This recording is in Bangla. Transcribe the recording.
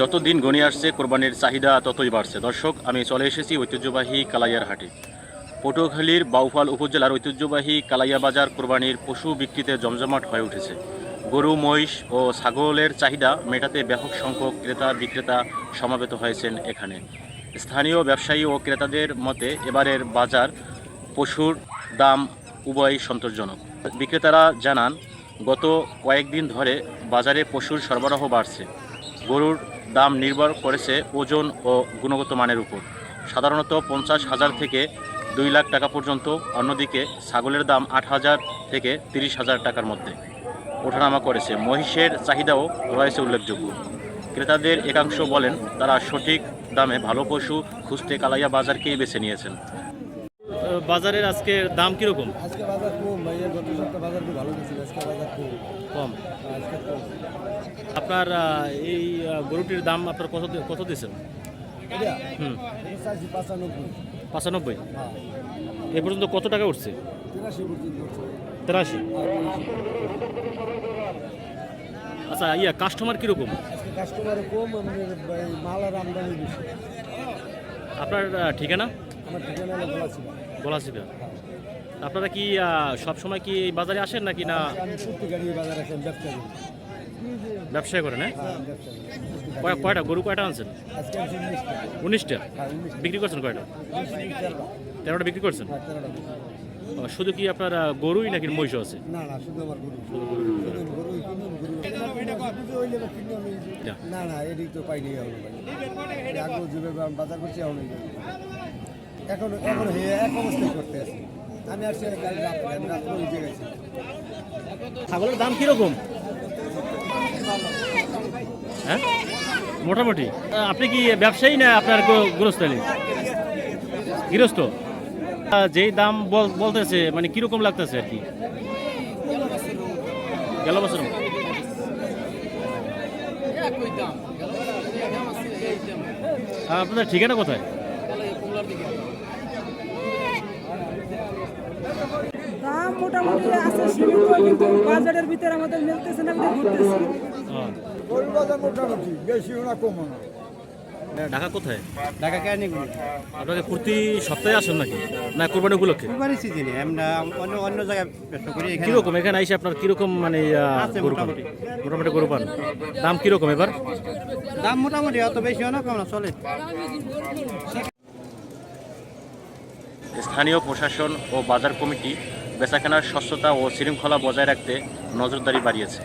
যত দিন গণিয়ে আসছে, কোরবানির চাহিদা ততই বাড়ছে। দর্শক, আমি চলে এসেছি ঐতিহ্যবাহী কালাইয়ার হাটে। পটুয়াখালীর বাউফাল উপজেলার ঐতিহ্যবাহী কালাইয়া বাজার কোরবানির পশু বিক্রিতে জমজমাট হয়ে উঠেছে। গরু, মহিষ ও ছাগলের চাহিদা মেটাতে ব্যাপক সংখ্যক ক্রেতা, বিক্রেতা সমাবেত হয়েছেন এখানে। স্থানীয় ব্যবসায়ী ও ক্রেতাদের মতে, এবারের বাজার পশুর দাম উভয়ই সন্তোষজনক। বিক্রেতারা জানান গত কয়েকদিন ধরে বাজারে পশুর সরবরাহ বাড়ছে। গরুর দাম নির্ভর করেছে ওজন ও গুণগত মানের উপর। সাধারণত পঞ্চাশ হাজার থেকে দুই লাখ টাকা পর্যন্ত, অন্যদিকে ছাগলের দাম আট হাজার থেকে তিরিশ হাজার টাকার মধ্যে। ওঠানামা করেছে। মহিষের চাহিদাও রয়েছে উল্লেখযোগ্য। ক্রেতাদের একাংশ বলেন, তারা সঠিক দামে ভালো পশু খুঁজতে কালাইয়া বাজারকেই বেছে নিয়েছেন। বাজারের আজকে দাম কীরকম? আজকে বাজার কম ভাই গত সপ্তাহে বাজার খুব ভালো গেছিল আজকে বাজার কম। কম। আজকে কম। আপনার এই গরুটির দাম আপনার কত কত দিয়েছেন? হুম। পাঁচানব্বই। পঁচানব্বই? হ্যাঁ। এ পর্যন্ত কত টাকা উঠছে? তিরাশি হ্যাঁ, আচ্ছা ইয়া কাস্টমার কীরকম? কাস্টমার কম মাল আর আমদানি বেশি। আপনার ঠিকানা? আমার ঠিকানা হলো বলাছি গলাচিপা আপনারা কি সব সময় কি এই বাজারে আসেন নাকি না? আমি সত্যি গাড়ি বাজার আসেন ব্যবসা করি। ব্যবসা করেন হ্যাঁ? হ্যাঁ কয়টা গরু কয়টা আনছেন? উনিশটা উনিশটা? হ্যাঁ উনিশ বিক্রি করছেন কয়টা? তেরোটা। বিক্রি করছেন? হ্যাঁ শুধু কি আপনার গরুই নাকি মহিষ আছে? না না এদিক তো পাইনি বাজার করছি এখনও, এখন হয়ে এক অবস্থায় করতে আছি। আমি আমি রাত্রে ওই জায়গায় ছাগলের দাম কীরকম? হ্যাঁ? মোটামুটি। আপনি কি ব্যবসায়ী না আপনার গৃহস্থলী? গৃহস্থ? যেই দাম বল- বলতেছে মানে কীরকম লাগতেছে আর কি? গেল বছর? আপনাদের ঠিকানা কোথায়? মোটামুটি আছে সীমিত কিন্তু বাজারের ভিতরে আমাদের মিলতেছে না আমরা ঘুরতেছি। আহ, গরুর বাজার মোটামুটি বেশিও না কমও না ঢাকা কোথায়? ঢাকা কেন আপনাকে প্রতি সপ্তাহে আসেন নাকি? না কোরবানি উপলক্ষে? কুরবানি সিজনে আমরা অন্য অন্য জায়গায় ব্যবসা করি এখানে কীরকম? এখানে আইসে আপনার কীরকম মানে আছে মোটামুটি। মোটামুটি। গরু পান? দাম কীরকম এবার? দাম মোটামুটি অত বেশিও না কম না চলে? স্থানীয় প্রশাসন ও বাজার কমিটি বেচাকেনার স্বচ্ছতা ও শৃঙ্খলা বজায় রাখতে নজরদারি বাড়িয়েছে।